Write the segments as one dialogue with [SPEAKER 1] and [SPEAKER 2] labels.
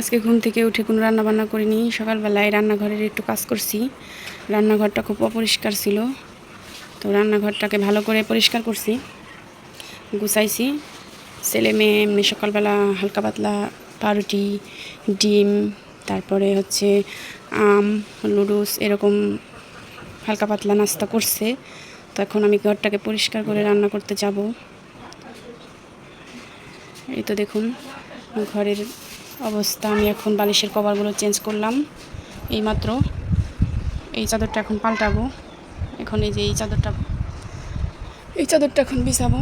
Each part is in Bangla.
[SPEAKER 1] আজকে ঘুম থেকে উঠে কোনো রান্নাবান্না করিনি। সকালবেলায় রান্নাঘরের একটু কাজ করছি। রান্নাঘরটা খুব অপরিষ্কার ছিল। তো রান্নাঘরটাকে ভালো করে পরিষ্কার করছি। গুছাইছি। ছেলে মেয়ে এমনি সকালবেলা হালকা পাতলা পাউরুটি, ডিম, তারপরে হচ্ছে আম লুডুস এরকম হালকা পাতলা নাস্তা করছে। তো এখন আমি ঘরটাকে পরিষ্কার করে রান্না করতে যাব। এই তো দেখুন, ঘরের অবস্থা। আমি এখন বালিশের কভারগুলো চেঞ্জ করলাম। এইমাত্র এই চাদরটা এখন পাল্টাবো। এখন এই যে এই চাদরটা এই চাদরটা এখন বিছাবো।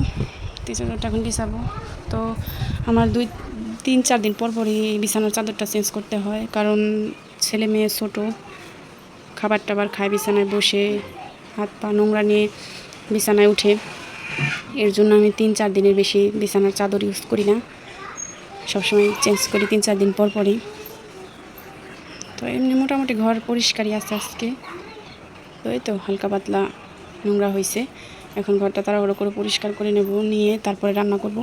[SPEAKER 1] এই চাদরটা এখন বিছাবো। তো আমার দুই, তিন, চার দিন পর পরই এই বিছানার চাদরটা চেঞ্জ করতে হয়। কারণ ছেলে মেয়ে ছোটো, খাবার টাবার খায়, বিছানায় বসে, হাত পা নোংরা নিয়ে বিছানায় উঠে। এর জন্য আমি তিন, চার দিনের বেশি বিছানার চাদর ইউজ করি না। সবসময় চেঞ্জ করি, তিন চার দিন পর পরই। তো এমনি মোটামুটি ঘর পরিষ্কারই আছে আজকে। তো এই তো হালকা পাতলা নোংরা হয়েছে এখন ঘরটা তাড়াহুড়ো করে পরিষ্কার করে নেব, নিয়ে তারপরে রান্না করব।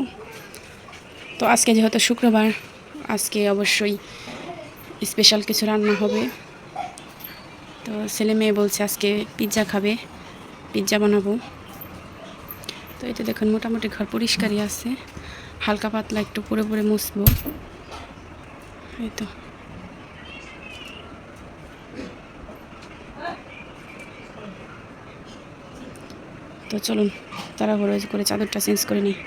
[SPEAKER 1] তো আজকে যেহেতু শুক্রবার, আজকে অবশ্যই স্পেশাল কিছু রান্না হবে। তো ছেলে মেয়ে বলছে আজকে পিৎজা খাবে পিৎজা বানাবো। তো তো দেখুন মোটামুটি ঘর পরিষ্কারই আছে। হালকা পাতলা একটু পরে পুরে মুছবো। এই তো। তো চলুন, তাড়াহুড়ো করে চাদরটা চেঞ্জ করে নিই।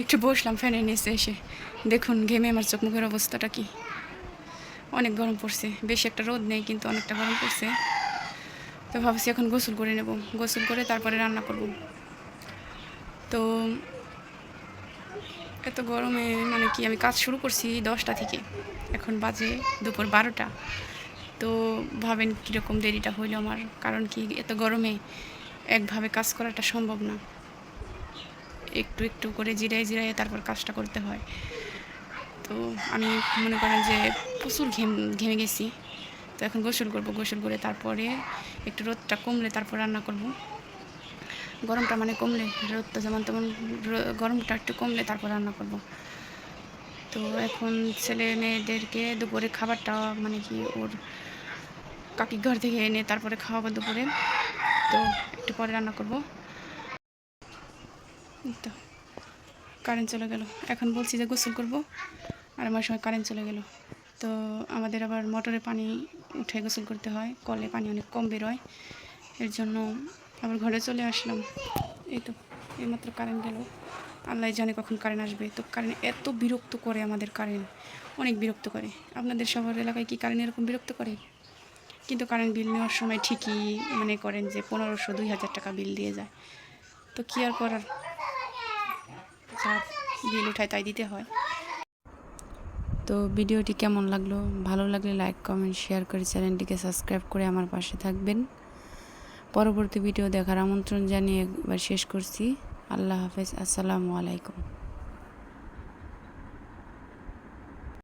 [SPEAKER 1] একটু বসলাম ফ্যানের নিচে এসে। দেখুন, ঘেমে আমার চোখ মুখের অবস্থাটা কি। অনেক গরম পড়ছে। বেশি একটা রোদ নেই, কিন্তু অনেকটা গরম পড়ছে। তো ভাবছি এখন গোসল করে নেব। গোসল করে তারপরে রান্না করব। তো এত গরমে মানে কি, আমি কাজ শুরু করছি দশটা থেকে। এখন বাজে দুপুর বারোটা। তো ভাবেন কীরকম দেরিটা হইল আমার। কারণ কি, এত গরমে একভাবে কাজ করাটা সম্ভব না। একটু একটু করে জিরায় জিরায় তারপর কাজটা করতে হয়। তো আমি মনে করেন যে প্রচুর ঘেম, ঘেমে গেছি। তো এখন গোসল করব, গোসল করে তারপরে একটু রোদটা কমলে তারপর রান্না করব। গরমটা মানে কমলে, রোদটা যেমন তেমন গরমটা একটু কমলে তারপর রান্না করব। তো এখন ছেলে মেয়েদেরকে দুপুরে খাবারটা মানে কি ওর কাকি ঘর থেকে এনে তারপরে খাওয়াবো দুপুরে। তো একটু পরে রান্না করব। তো কারেন্ট চলে গেল। এখন বলছি যে গোসল করব, আর আমার সময় কারেন্ট চলে গেল। তো আমাদের আবার মোটরে পানি উঠে গোসল করতে হয়, কলে পানি অনেক কম বেরোয়। এর জন্য আবার ঘরে চলে আসলাম। এই তো, এইমাত্র কারেন্ট গেল। আল্লাহ জানে কখন কারেন্ট আসবে। তো কারেন্ট এত বিরক্ত করে আমাদের কারেন্ট অনেক বিরক্ত করে। আপনাদের শহর এলাকায় কি কারেন্ট এরকম বিরক্ত করে? কিন্তু কারেন্ট বিল নেওয়ার সময় ঠিকই মানে করেন যে পনেরোশো, দুই হাজার টাকা বিল দিয়ে যায়। তো কী আর করার? বিল উঠায় তাই দিতে হয়। তো ভিডিওটি কেমন লাগল? ভালো লাগলে লাইক কমেন্ট শেয়ার করে চ্যানেলটিকে সাবস্ক্রাইব করে আমার পাশে থাকবেন। পরবর্তী ভিডিও দেখার আমন্ত্রণ জানিয়ে একবার শেষ করছি। আল্লাহ হাফেজ। আসসালামু আলাইকুম।